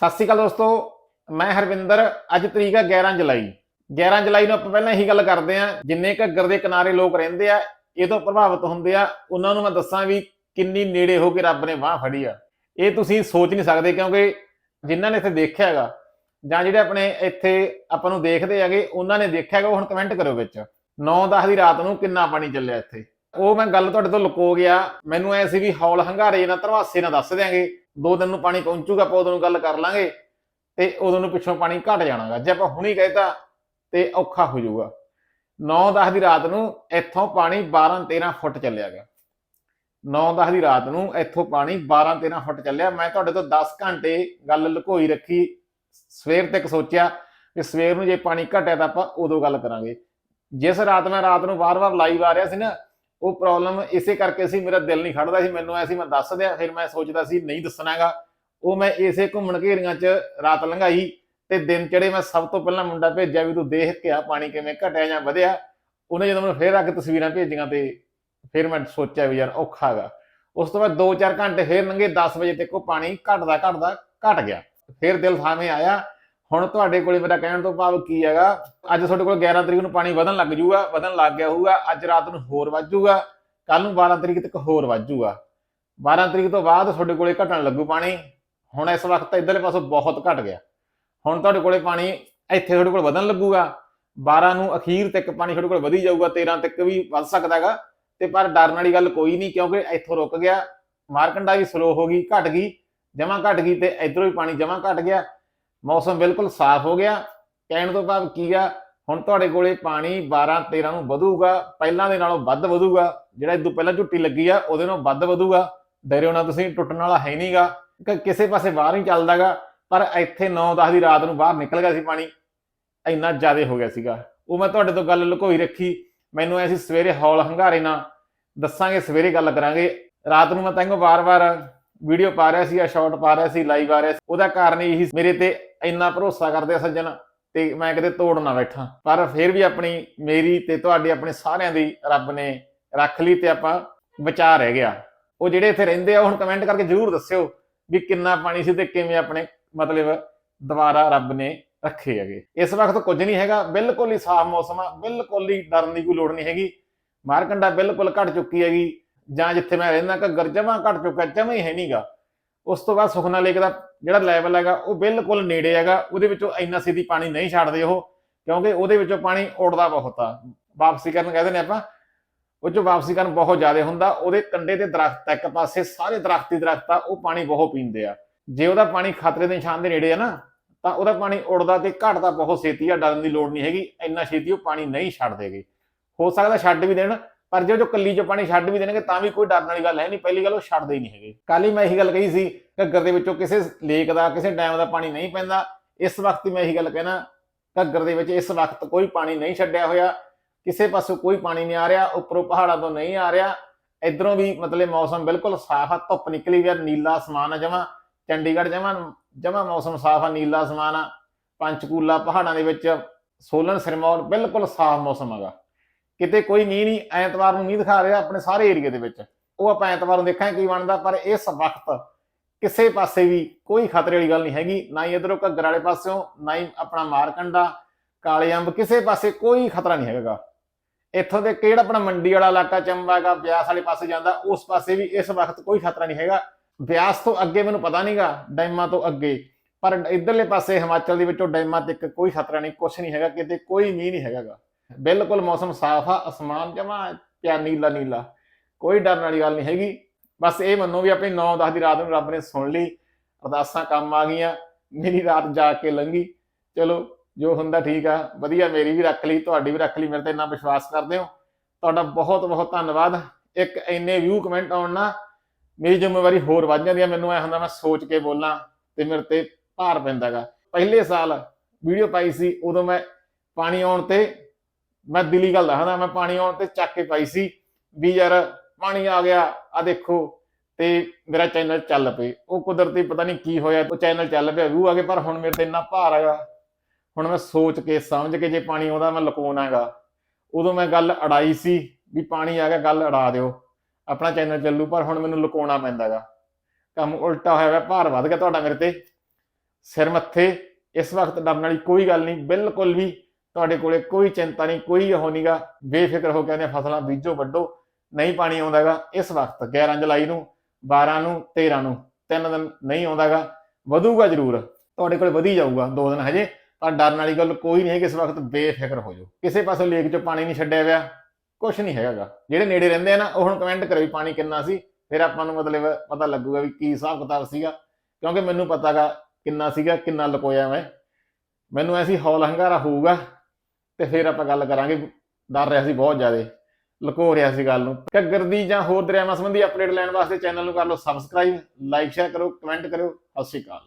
ਸਤਿ ਸ਼੍ਰੀ ਅਕਾਲ ਦੋਸਤੋ, ਮੈਂ ਹਰਵਿੰਦਰ, ਅੱਜ ਤਰੀਕ ਹੈ 11 ਜੁਲਾਈ। 11 ਜੁਲਾਈ ਨੂੰ ਆਪਾਂ ਪਹਿਲਾਂ ਇਹੀ ਗੱਲ ਕਰਦੇ ਆਂ ਜਿੰਨੇ ਘੱਗਰ ਦੇ ਕਿਨਾਰੇ ਲੋਕ ਰਹਿੰਦੇ ਆ, ਇਹ ਤੋਂ ਪ੍ਰਭਾਵਿਤ ਹੁੰਦੇ ਆ। ਉਹਨਾਂ ਨੂੰ ਮੈਂ ਦੱਸਾਂ ਵੀ ਕਿੰਨੀ ਨੇੜੇ ਹੋ ਕੇ ਰੱਬ ਨੇ ਬਾਹ ਫੜੀ ਆ। ਇਹ ਤੁਸੀਂ ਸੋਚ ਨਹੀਂ ਸਕਦੇ, ਕਿਉਂਕਿ ਜਿਨ੍ਹਾਂ ਨੇ ਇੱਥੇ ਦੇਖਿਆ ਹੈਗਾ, ਜਾਂ ਜਿਹੜੇ ਆਪਣੇ ਇੱਥੇ ਆਪਾਂ ਨੂੰ ਦੇਖਦੇ ਹੈਗੇ, ਉਹਨਾਂ ਨੇ ਦੇਖਿਆ ਹੈਗਾ, ਉਹ ਹੁਣ ਕਮੈਂਟ ਕਰੋ ਵਿੱਚ। 9-10 ਦੀ ਰਾਤ ਨੂੰ ਕਿੰਨਾ ਪਾਣੀ ਚੱਲਿਆ ਇੱਥੇ। ਉਹ ਮੈਂ ਗੱਲ ਤੁਹਾਡੇ ਤੋਂ ਲੁਕੋ ਗਿਆ। ਮੈਨੂੰ ਐ ਸੀ ਵੀ ਹੌਲ ਹੰਗਾਰੇ ਨਾਲ ਧਰਵਾਸੇ ਨਾਲ ਦੱਸ ਦਿਆਂਗੇ। ਦੋ ਦਿਨ ਨੂੰ ਪਾਣੀ ਪਹੁੰਚੂਗਾ ਆਪਾਂ ਉਦੋਂ ਨੂੰ ਗੱਲ ਕਰ ਲਾਂਗੇ ਤੇ ਉਦੋਂ ਨੂੰ ਪਿੱਛੋਂ ਪਾਣੀ ਘਟ ਜਾਣਾਗਾ। ਜੇ ਆਪਾਂ ਹੁਣੀ ਕਹਿਤਾ ਤੇ ਔਖਾ ਹੋ ਜਾਊਗਾ 9-10 ਦੀ ਰਾਤ ਨੂੰ ਇੱਥੋਂ ਪਾਣੀ 12-13 ਫੁੱਟ ਚੱਲਿਆ ਚੱਲਿਆਗਾ 9-10 ਦੀ ਰਾਤ ਨੂੰ ਇੱਥੋਂ ਪਾਣੀ 12-13 ਫੁੱਟ ਚੱਲਿਆ। ਮੈਂ ਤੁਹਾਡੇ ਤੋਂ 10 ਘੰਟੇ ਗੱਲ ਲੁਕੋਈ ਰੱਖੀ, ਸਵੇਰ ਤੱਕ ਸੋਚਿਆ ਕਿ ਸਵੇਰ ਨੂੰ ਜੇ ਪਾਣੀ ਘਟਿਆ ਤਾਂ ਆਪਾਂ ਉਦੋਂ ਗੱਲ ਕਰਾਂਗੇ। ਜਿਸ ਰਾਤ ਮੈਂ ਰਾਤ ਨੂੰ ਵਾਰ-ਵਾਰ ਲਾਈਵ ਆ ਰਿਹਾ ਸੀ ਨਾ ਉਹ ਪ੍ਰੋਬਲਮ ਇਸੇ ਕਰਕੇ ਸੀ, ਮੇਰਾ ਦਿਲ ਨਹੀਂ ਖੜਦਾ ਸੀ, ਮੈਨੂੰ ਐ ਸੀ, ਮੈਂ ਦੱਸ ਦਿਆਂ, ਫਿਰ ਮੈਂ ਸੋਚਦਾ ਸੀ, ਨਹੀਂ ਦੱਸਣਾਗਾ ਉਹ ਮੈਂ ਇਸੇ ਘੁੰਮਣ ਘੇਰੀਆਂ 'ਚ ਰਾਤ ਲੰਘਾਈ ਤੇ ਦਿਨ ਚੜੇ ਮੈਂ ਸਭ ਤੋਂ ਪਹਿਲਾਂ ਮੁੰਡਾ ਭੇਜਿਆ ਵੀ ਤੂੰ ਦੇਖ ਕੇ ਆ ਪਾਣੀ ਕਿਵੇਂ ਘਟਿਆ ਜਾਂ ਵਧਿਆ। ਉਹਨੇ ਜਦੋਂ ਮੈਨੂੰ ਫੇਰ ਆ ਕੇ ਤਸਵੀਰਾਂ ਭੇਜੀਆਂ ਤੇ ਫਿਰ ਮੈਂ ਸੋਚਿਆ ਵੀ ਯਾਰ ਔਖਾ ਹੈਗਾ। ਉਸ ਤੋਂ ਬਾਅਦ 2-4 ਘੰਟੇ ਫੇਰ ਲੰਘੇ 10 ਵਜੇ ਤੱਕ ਉਹ ਪਾਣੀ ਘਟਦਾ ਘਟਦਾ ਘਟ ਗਿਆ। ਫਿਰ ਦਿਲ ਥਾਵੇਂ ਆਇਆ। ਹੁਣ ਤੁਹਾਡੇ ਕੋਲੇ ਮੇਰਾ ਕਹਿਣ ਤੋਂ ਭਾਵ ਕੀ ਹੈਗਾ? ਅੱਜ ਤੁਹਾਡੇ ਕੋਲ 11 ਤਰੀਕ ਨੂੰ ਪਾਣੀ ਵਧਣ ਲੱਗ ਜੂਗਾ ਵਧਣ ਲੱਗ ਗਿਆ ਹੋਊਗਾ, ਅੱਜ ਰਾਤ ਨੂੰ ਹੋਰ ਵੱਧ ਜੂਗਾ ਕੱਲ ਨੂੰ 12 ਤਰੀਕ ਤੱਕ ਹੋਰ ਵੱਧ ਜੂਗਾ 12 ਤਰੀਕ ਤੋਂ ਬਾਅਦ ਤੁਹਾਡੇ ਕੋਲੇ ਘਟਣ ਲੱਗੂ ਪਾਣੀ। ਹੁਣ ਇਸ ਵਕਤ ਇਧਰਲੇ ਪਾਸੋਂ ਬਹੁਤ ਘਟ ਗਿਆ। ਹੁਣ ਤੁਹਾਡੇ ਕੋਲੇ ਪਾਣੀ ਇੱਥੇ ਤੁਹਾਡੇ ਕੋਲ ਵਧਣ ਲੱਗੂਗਾ। 12 ਨੂੰ ਅਖੀਰ ਤੱਕ ਪਾਣੀ ਤੁਹਾਡੇ ਕੋਲ ਵਧੀ ਜਾਊਗਾ 13 ਤੱਕ ਵੀ ਵੱਧ ਸਕਦਾ ਹੈਗਾ। ਤੇ ਪਰ ਡਰਨ ਵਾਲੀ ਗੱਲ ਕੋਈ ਨਹੀਂ, ਕਿਉਂਕਿ ਇੱਥੋਂ ਰੁਕ ਗਿਆ। ਮਾਰਕੰਡਾ ਵੀ ਸਲੋ ਹੋ ਗਈ, ਘਟ ਗਈ, ਜਮਾ ਘਟ ਗਈ ਤੇ ਇਧਰੋਂ ਵੀ ਪਾਣੀ ਜਮਾ ਘਟ ਗਿਆ। ਮੌਸਮ ਬਿਲਕੁਲ ਸਾਫ਼ ਹੋ ਗਿਆ। ਕਹਿਣ ਤੋਂ ਭਾਵ ਕੀ ਆ, ਹੁਣ ਤੁਹਾਡੇ ਕੋਲੇ ਪਾਣੀ 12 13 ਨੂੰ ਵਧੂਗਾ, ਪਹਿਲਾਂ ਦੇ ਨਾਲੋਂ ਵੱਧ ਵਧੂਗਾ। ਜਿਹੜਾ ਇਦੋਂ ਪਹਿਲਾਂ ਝੁੱਟੀ ਲੱਗੀ ਆ, ਉਹਦੇ ਨਾਲੋਂ ਵੱਧ ਵਧੂਗਾ। ਡਰਿਓ ਨਾ ਤੁਸੀਂ, ਟੁੱਟਣ ਵਾਲਾ ਹੈ ਨਹੀਂਗਾ। ਕਿਸੇ ਪਾਸੇ ਬਾਹਰ ਹੀ ਚੱਲਦਾਗਾ, ਪਰ ਇੱਥੇ 9-10 ਦੀ ਰਾਤ ਨੂੰ ਬਾਹਰ ਨਿਕਲ ਗਿਆ ਸੀ ਪਾਣੀ। ਇੰਨਾ ਜ਼ਿਆਦਾ ਹੋ ਗਿਆ ਸੀਗਾ। ਉਹ ਮੈਂ ਤੁਹਾਡੇ ਤੋਂ ਗੱਲ ਲੁਕੋਈ ਰੱਖੀ। ਮੈਨੂੰ ਐਸੀ ਸਵੇਰੇ ਹੌਲ ਹੰਗਾਰੇ ਨਾਲ ਦੱਸਾਂਗੇ, ਸਵੇਰੇ ਗੱਲ ਕਰਾਂਗੇ। ਰਾਤ ਨੂੰ ਮੈਂ ਤੈਨੂੰ ਵਾਰ-ਵਾਰ ਵੀਡੀਓ ਪਾ ਰਿਹਾ ਸੀ ਜਾਂ ਸ਼ਾਰਟ ਪਾ ਰਿਹਾ ਸੀ ਲਾਈਵ ਆ ਰਿਹਾ ਸੀ। ਉਹਦਾ ਕਾਰਨ ਇਹੀ ਮੇਰੇ ਤੇ ਇੰਨਾ ਭਰੋਸਾ ਕਰਦੇ ਆ ਸੱਜਣ ਤੇ ਮੈਂ ਕਿਤੇ ਤੋੜ ਨਾ ਬੈਠਾ। ਪਰ ਫਿਰ ਵੀ ਆਪਣੀ ਮੇਰੀ ਤੇ ਤੁਹਾਡੀ ਆਪਣੇ ਸਾਰਿਆਂ ਦੀ ਰੱਬ ਨੇ ਰੱਖ ਲਈ ਤੇ ਆਪਾਂ ਬਚਾ ਰਹਿ ਗਿਆ। ਉਹ ਜਿਹੜੇ ਇੱਥੇ ਰਹਿੰਦੇ ਆ ਹੁਣ ਕਮੈਂਟ ਕਰਕੇ ਜਰੂਰ ਦੱਸਿਓ ਵੀ ਕਿੰਨਾ ਪਾਣੀ ਸੀ ਤੇ ਕਿਵੇਂ ਆਪਣੇ ਮਤਲਬ ਦੁਬਾਰਾ ਰੱਬ ਨੇ ਰੱਖੇ ਹੈਗੇ। ਇਸ ਵਕਤ ਕੁਝ ਨਹੀਂ ਹੈਗਾ, ਬਿਲਕੁਲ ਹੀ ਸਾਫ਼ ਮੌਸਮ ਆ, ਬਿਲਕੁਲ ਹੀ ਡਰਨ ਦੀ ਕੋਈ ਲੋੜ ਨਹੀਂ ਹੈਗੀ। ਮਾਰਕੰਡਾ ਬਿਲਕੁਲ ਘਟ ਚੁੱਕੀ ਹੈਗੀ, ਜਾਂ ਜਿੱਥੇ ਮੈਂ ਰਹਿੰਦਾ ਘੱਗਰ ਜਮਾ ਘਟ ਚੁੱਕਾ ਜਮਾ ਹੀ ਹੈ ਨਹੀਂਗਾ ਉਸ ਤੋਂ ਬਾਅਦ ਸੁਖਨਾ ਲੇਕ ਦਾ ਜਿਹੜਾ ਲੈਵਲ ਹੈਗਾ, ਉਹ ਬਿਲਕੁਲ ਨੇੜੇ ਹੈਗਾ। ਉਹਦੇ ਵਿੱਚੋਂ ਇੰਨਾ ਸਿੱਧੀ ਪਾਣੀ ਨਹੀਂ ਛੱਡਦੇ ਉਹ, ਕਿਉਂਕਿ ਉਹਦੇ ਵਿੱਚੋਂ ਪਾਣੀ ਉੜਦਾ ਬਹੁਤ ਆ। ਵਾਪਸੀ ਕਰਨ ਕਹਿੰਦੇ ਨੇ ਆਪਾਂ, ਉਹ ਚੋਂ ਵਾਪਸੀ ਕਰਨ ਬਹੁਤ ਜ਼ਿਆਦਾ ਹੁੰਦਾ। ਉਹਦੇ ਕੰਡੇ ਤੇ ਦਰਖਤ ਇੱਕ ਪਾਸੇ ਸਾਰੇ ਦਰਖ਼ਤ ਦਰਖਤੀ ਦਰਖਤ ਆ, ਉਹ ਪਾਣੀ ਬਹੁਤ ਪੀਂਦੇ ਆ। ਜੇ ਉਹਦਾ ਪਾਣੀ ਖਤਰੇ ਦੇ ਨਿਸ਼ਾਨ ਦੇ ਨੇੜੇ ਆ ਨਾ, ਤਾਂ ਉਹਦਾ ਪਾਣੀ ਉੜਦਾ ਤੇ ਘਟਦਾ ਬਹੁਤ ਛੇਤੀ ਆ, ਡਰਨ ਦੀ ਲੋੜ ਨਹੀਂ ਹੈਗੀ। ਇੰਨਾ ਛੇਤੀ ਉਹ ਪਾਣੀ ਨਹੀਂ ਛੱਡਦੇਗੇ। ਹੋ ਸਕਦਾ ਛੱਡ ਵੀ ਦੇਣ ਪਰ ਜੇ ਉਹ ਕੱਲੀ ਚੋਂ ਪਾਣੀ ਛੱਡ ਵੀ ਦੇਣਗੇ, ਤਾਂ ਵੀ ਕੋਈ ਡਰਨ ਵਾਲੀ ਗੱਲ ਹੈ ਨਹੀਂ। ਪਹਿਲੀ ਗੱਲ ਉਹ ਛੱਡਦੇ ਹੀ ਨਹੀਂ ਹੈਗੇ। ਕੱਲ ਹੀ ਮੈਂ ਇਹੀ ਗੱਲ ਕਹੀ ਸੀ, ਘੱਗਰ ਦੇ ਵਿੱਚੋਂ ਕਿਸੇ ਲੇਕ ਦਾ, ਕਿਸੇ ਡੈਮ ਦਾ ਪਾਣੀ ਨਹੀਂ ਪੈਂਦਾ। ਇਸ ਵਕਤ ਮੈਂ ਇਹੀ ਗੱਲ ਕਹਿਣਾ, ਘੱਗਰ ਦੇ ਵਿੱਚ ਇਸ ਵਕਤ ਕੋਈ ਪਾਣੀ ਨਹੀਂ ਛੱਡਿਆ ਹੋਇਆ। ਕਿਸੇ ਪਾਸੋਂ ਕੋਈ ਪਾਣੀ ਨਹੀਂ ਆ ਰਿਹਾ, ਉੱਪਰੋਂ ਪਹਾੜਾਂ ਤੋਂ ਨਹੀਂ ਆ ਰਿਹਾ। ਇਧਰੋਂ ਵੀ ਮਤਲਬ ਮੌਸਮ ਬਿਲਕੁਲ ਸਾਫ਼ ਆ, ਧੁੱਪ ਨਿਕਲੀ ਵੀ ਆ, ਨੀਲਾ ਅਸਮਾਨ ਆ ਜਮਾ। ਚੰਡੀਗੜ੍ਹ ਜਮਾ ਜਮਾ ਮੌਸਮ ਸਾਫ਼ ਆ, ਨੀਲਾ ਅਸਮਾਨ ਆ। ਪੰਚਕੂਲਾ ਪਹਾੜਾਂ ਦੇ ਵਿੱਚ ਸੋਲਨ ਸਿਰਮੌਰ ਬਿਲਕੁਲ ਸਾਫ਼ ਮੌਸਮ ਹੈਗਾ। ਕਿਤੇ ਕੋਈ ਮੀਂਹ ਨਹੀਂ, ਐਤਵਾਰ ਨੂੰ ਮੀਂਹ ਦਿਖਾ ਰਿਹਾ ਆਪਣੇ ਸਾਰੇ ਏਰੀਏ ਦੇ ਵਿੱਚ। ਉਹ ਆਪਾਂ ਐਤਵਾਰ ਨੂੰ ਦੇਖਾਂਗੇ ਕੀ ਬਣਦਾ, ਪਰ ਇਸ ਵਕਤ ਕਿਸੇ ਪਾਸੇ ਵੀ ਕੋਈ ਖਤਰੇ ਵਾਲੀ ਗੱਲ ਨਹੀਂ ਹੈਗੀ। ਨਾ ਹੀ ਇਧਰੋਂ ਘੱਗਰ ਵਾਲੇ ਪਾਸਿਓਂ, ਨਾ ਹੀ ਆਪਣਾ ਮਾਰਕੰਡਾ, ਕਾਲੇ ਅੰਬ, ਕਿਸੇ ਪਾਸੇ ਕੋਈ ਖਤਰਾ ਨਹੀਂ ਹੈਗਾ। ਇੱਥੋਂ ਦੇ ਕਿਹੜਾ ਆਪਣਾ ਮੰਡੀ ਵਾਲਾ ਇਲਾਕਾ, ਚੰਬਾ ਹੈਗਾ, ਬਿਆਸ ਵਾਲੇ ਪਾਸੇ ਜਾਂਦਾ, ਉਸ ਪਾਸੇ ਵੀ ਇਸ ਵਕਤ ਕੋਈ ਖਤਰਾ ਨਹੀਂ ਹੈਗਾ। ਬਿਆਸ ਤੋਂ ਅੱਗੇ ਮੈਨੂੰ ਪਤਾ ਨਹੀਂਗਾ, ਡੈਮਾਂ ਤੋਂ ਅੱਗੇ। ਪਰ ਇਧਰਲੇ ਪਾਸੇ ਹਿਮਾਚਲ ਦੇ ਵਿੱਚੋਂ ਡੈਮਾਂ ਤੱਕ ਕੋਈ ਖਤਰਾ ਨਹੀਂ, ਕੁਛ ਨਹੀਂ ਹੈਗਾ, ਕਿਤੇ ਕੋਈ ਮੀਂਹ ਨਹੀਂ ਹੈਗਾਗਾ। ਬਿਲਕੁਲ ਮੌਸਮ ਸਾਫ਼ ਆ, ਅਸਮਾਨ ਜਮਾ ਪਿਆ ਨੀਲਾ ਨੀਲਾ। ਕੋਈ ਡਰਨ ਵਾਲੀ ਗੱਲ ਨਹੀਂ ਹੈਗੀ। ਬਸ ਇਹ ਮੰਨੋ ਵੀ ਆਪਣੀ 9-10 ਦੀ ਰਾਤ ਨੂੰ ਰੱਬ ਨੇ ਸੁਣ ਲਈ, ਅਰਦਾਸਾਂ ਕੰਮ ਆ ਗਈਆਂ, ਮੇਰੀ ਰਾਤ ਜਾ ਕੇ ਲੰਘੀ। ਚਲੋ, ਜੋ ਹੁੰਦਾ ਠੀਕ ਆ, ਵਧੀਆ ਮੇਰੀ ਵੀ ਰੱਖ ਲਈ, ਤੁਹਾਡੀ ਵੀ ਰੱਖ ਲਈ, ਮੇਰੇ ਤੇ ਇੰਨਾ ਵਿਸ਼ਵਾਸ ਕਰਦੇ ਹੋ। ਤੁਹਾਡਾ ਬਹੁਤ ਬਹੁਤ ਧੰਨਵਾਦ। ਇੱਕ ਇੰਨੇ ਵਿਊ ਕਮੈਂਟ ਆਉਣ ਨਾਲ ਮੇਰੀ ਜ਼ਿੰਮੇਵਾਰੀ ਹੋਰ ਵੱਧ ਜਾਂਦੀ ਆ। ਮੈਨੂੰ ਐ ਹੁੰਦਾ ਮੈਂ ਸੋਚ ਕੇ ਬੋਲਾਂ ਤੇ ਮੇਰੇ ਤੇ ਭਾਰ ਪੈਂਦਾਗਾ। ਪਹਿਲੇ ਸਾਲ ਵੀਡੀਓ ਪਾਈ ਸੀ, ਉਦੋਂ ਮੈਂ ਪਾਣੀ ਆਉਣ ਤੇ ਮੈਂ ਦਿਲੀ ਗੱਲ ਦੱਸਦਾ ਮੈਂ ਪਾਣੀ ਆਉਣ ਤੇ ਚੱਕ ਕੇ ਪਾਈ ਸੀ ਵੀ ਯਾਰ ਪਾਣੀ ਆ ਗਿਆ ਆ ਦੇਖੋ, ਤੇ ਮੇਰਾ ਚੈਨਲ ਚੱਲ ਪਏ। ਉਹ ਕੁਦਰਤੀ ਪਤਾ ਨਹੀਂ ਕੀ ਹੋਇਆ, ਉਹ ਚੈਨਲ ਚੱਲ ਪਿਆ ਵਿਊ ਆ ਗਏ, ਪਰ ਹੁਣ ਮੇਰੇ ਤੇ ਇੰਨਾ ਭਾਰ ਆਗਾ ਹੁਣ ਮੈਂ ਸੋਚ ਕੇ, ਸਮਝ ਕੇ ਜੇ ਪਾਣੀ ਆਉਂਦਾ ਮੈਂ ਲੁਕਾਉਣਾ ਹੈਗਾ ਉਦੋਂ ਮੈਂ ਗੱਲ ਅੜਾਈ ਸੀ ਵੀ ਪਾਣੀ ਆ ਗਿਆ, ਗੱਲ ਅੜਾ ਦਿਓ। ਆਪਣਾ ਚੈਨਲ ਚੱਲੂ, ਪਰ ਹੁਣ ਮੈਨੂੰ ਲੁਕਾਉਣਾ ਪੈਂਦਾਗਾ। ਕੰਮ ਉਲਟਾ ਹੋਇਆ ਹੋਇਆ ਭਾਰ ਵੱਧ ਗਿਆ ਤੁਹਾਡਾ ਮੇਰੇ ਤੇ। ਸਿਰ ਮੱਥੇ, ਇਸ ਵਕਤ ਡਰਨ ਵਾਲੀ ਕੋਈ ਗੱਲ ਨਹੀਂ ਬਿਲਕੁਲ ਵੀ ਤੁਹਾਡੇ ਕੋਲੇ ਕੋਈ ਚਿੰਤਾ ਨਹੀਂ, ਕੋਈ ਉਹ ਨਹੀਂਗਾ ਬੇਫਿਕਰ ਹੋ ਕੇ ਆਪਣੇ ਫਸਲਾਂ ਬੀਜੋ ਵੱਡੋ ਨਹੀਂ ਪਾਣੀ ਆਉਂਦਾਗਾ, ਇਸ ਵਕਤ 11 ਜੁਲਾਈ ਨੂੰ 12 ਨੂੰ 13 ਨੂੰ, ਤਿੰਨ ਦਿਨ ਨਹੀਂ ਆਉਂਦਾਗਾ, ਵਧੂਗਾ ਜ਼ਰੂਰ। ਤੁਹਾਡੇ ਕੋਲ ਵਧੀ ਜਾਊਗਾ ਦੋ ਦਿਨ ਹਜੇ, ਪਰ ਡਰਨ ਵਾਲੀ ਗੱਲ ਕੋਈ ਨਹੀਂ ਹੈ ਕਿ ਇਸ ਵਕਤ ਬੇਫਿਕਰ ਹੋ ਜਾਓ। ਕਿਸੇ ਪਾਸੇ ਲੇਕ 'ਚੋਂ ਪਾਣੀ ਨਹੀਂ ਛੱਡਿਆ ਹੋਇਆ ਕੁਝ ਨਹੀਂ ਹੈਗਾਗਾ। ਜਿਹੜੇ ਨੇੜੇ ਰਹਿੰਦੇ ਆ ਨਾ, ਉਹ ਹੁਣ ਕਮੈਂਟ ਕਰੋ ਵੀ ਪਾਣੀ ਕਿੰਨਾ ਸੀ, ਫਿਰ ਆਪਾਂ ਨੂੰ ਮਤਲਬ ਪਤਾ ਲੱਗੂਗਾ ਵੀ ਕੀ ਹਿਸਾਬ ਕਿਤਾਬ ਸੀਗਾ, ਕਿਉਂਕਿ ਮੈਨੂੰ ਪਤਾਗਾ ਕਿੰਨਾ ਸੀਗਾ, ਕਿੰਨਾ ਲਕੋਇਆ ਮੈਂ। ਮੈਨੂੰ ਐਸੀ ਹੌਲ ਹੰਗਾਰਾ ਹੋਊਗਾ ਤੇ ਫਿਰ ਆਪਾਂ ਗੱਲ ਕਰਾਂਗੇ, ਡਰ ਰਿਹਾ ਸੀ ਬਹੁਤ ਜ਼ਿਆਦਾ, ਲੁਕੋ ਰਿਹਾ ਸੀ ਗੱਲ ਨੂੰ। ਘੱਗਰ ਦੀ ਜਾਂ ਹੋਰ ਦਰਿਆਵਾਂ ਸੰਬੰਧੀ ਅਪਡੇਟ ਲੈਣ ਵਾਸਤੇ ਚੈਨਲ ਨੂੰ ਕਰ ਲਓ ਸਬਸਕ੍ਰਾਈਬ ਲਾਈਕ ਸ਼ੇਅਰ ਕਰੋ ਕਮੈਂਟ ਕਰੋ ਸਤਿ ਸ਼੍ਰੀ ਅਕਾਲ।